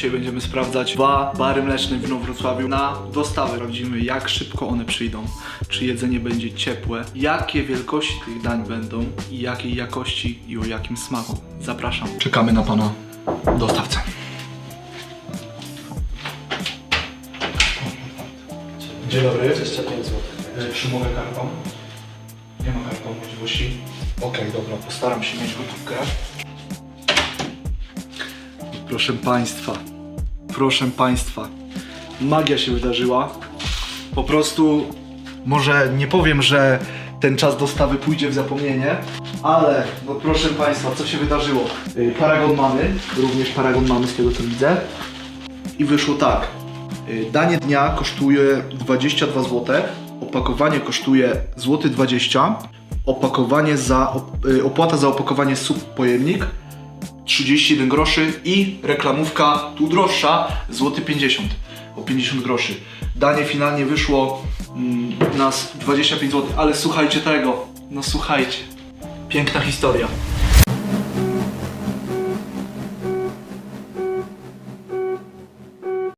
Dzisiaj będziemy sprawdzać dwa bary mleczne w Wrocławiu na dostawy. Sprawdzimy jak szybko one przyjdą, czy jedzenie będzie ciepłe, jakie wielkości tych dań będą i jakiej jakości i o jakim smaku. Zapraszam. Czekamy na pana dostawcę. Dzień dobry. 25 zł. Czy mogę kartą? Nie ma kartą możliwości. Okej, dobra, postaram się mieć gotówkę. Proszę Państwa, proszę Państwa, magia się wydarzyła. Po prostu, może nie powiem, że ten czas dostawy pójdzie w zapomnienie, ale, no proszę Państwa, co się wydarzyło? Y, Paragon mamy, również paragon mamy z tego co widzę. I wyszło tak. Y, Danie dnia kosztuje 22 zł, opakowanie kosztuje złoty 20, opakowanie za, y, opłata za opakowanie sub pojemnik 31 groszy i reklamówka tu droższa, złoty 50, o 50 groszy. Danie finalnie wyszło mm, nas 25 zł, ale słuchajcie tego, no słuchajcie. Piękna historia.